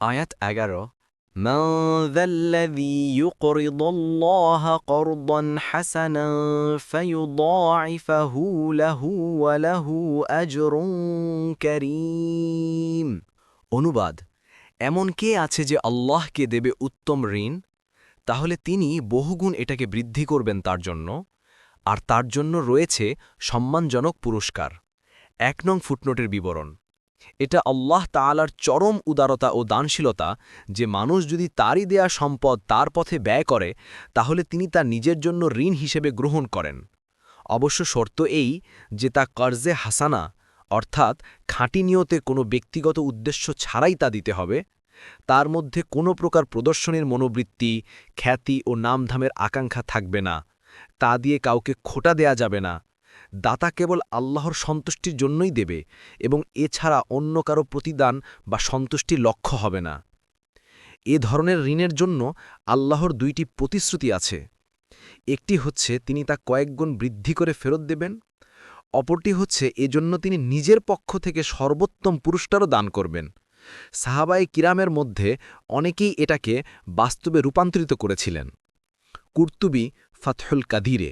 আয়াত এগারো من ذا الذي يقرض الله قرضا حسنا فيضاعفه له وله أجر كريم অনুবাদ এমন কে আছে যে আল্লাহকে দেবে উত্তম ঋণ তাহলে তিনি বহুগুণ এটাকে বৃদ্ধি করবেন তার জন্য আর তার জন্য রয়েছে সম্মানজনক পুরস্কার এক নং ফুটনোটের বিবরণ এটা আল্লাহ তাআলার চরম উদারতা ও দানশীলতা যে মানুষ যদি তারই দেয়া সম্পদ তার পথে ব্যয় করে, তাহলে তিনি তা নিজের জন্য ঋণ হিসেবে গ্রহণ করেন। অবশ্য শর্ত এই যে তা কর্জে হাসানা, অর্থাৎ খাঁটি নিয়তে কোনো ব্যক্তিগত উদ্দেশ্য ছাড়াই তা দিতে হবে, তার মধ্যে কোনো প্রকার প্রদর্শনের মনোবৃত্তি, খ্যাতি ও নামধামের আকাঙ্ক্ষা থাকবে না। তা দিয়ে কাউকে খোটা দেয়া যাবে না। দাতা কেবল আল্লাহর সন্তুষ্টির জন্যই দেবে এবং এছাড়া অন্য কারও প্রতিদান বা সন্তুষ্টি লক্ষ্য হবে না। এ ধরনের ঋণের জন্য আল্লাহর দুইটি প্রতিশ্রুতি আছে। একটি হচ্ছে তিনি তা কয়েকগুণ বৃদ্ধি করে ফেরত দেবেন, অপরটি হচ্ছে এজন্য তিনি নিজের পক্ষ থেকে সর্বোত্তম পুরস্কারও দান করবেন। সাহাবাই কিরামের মধ্যে অনেকেই এটাকে বাস্তবে রূপান্তরিত করেছিলেন। কুর্তুবি ফাতহুল কাদিরে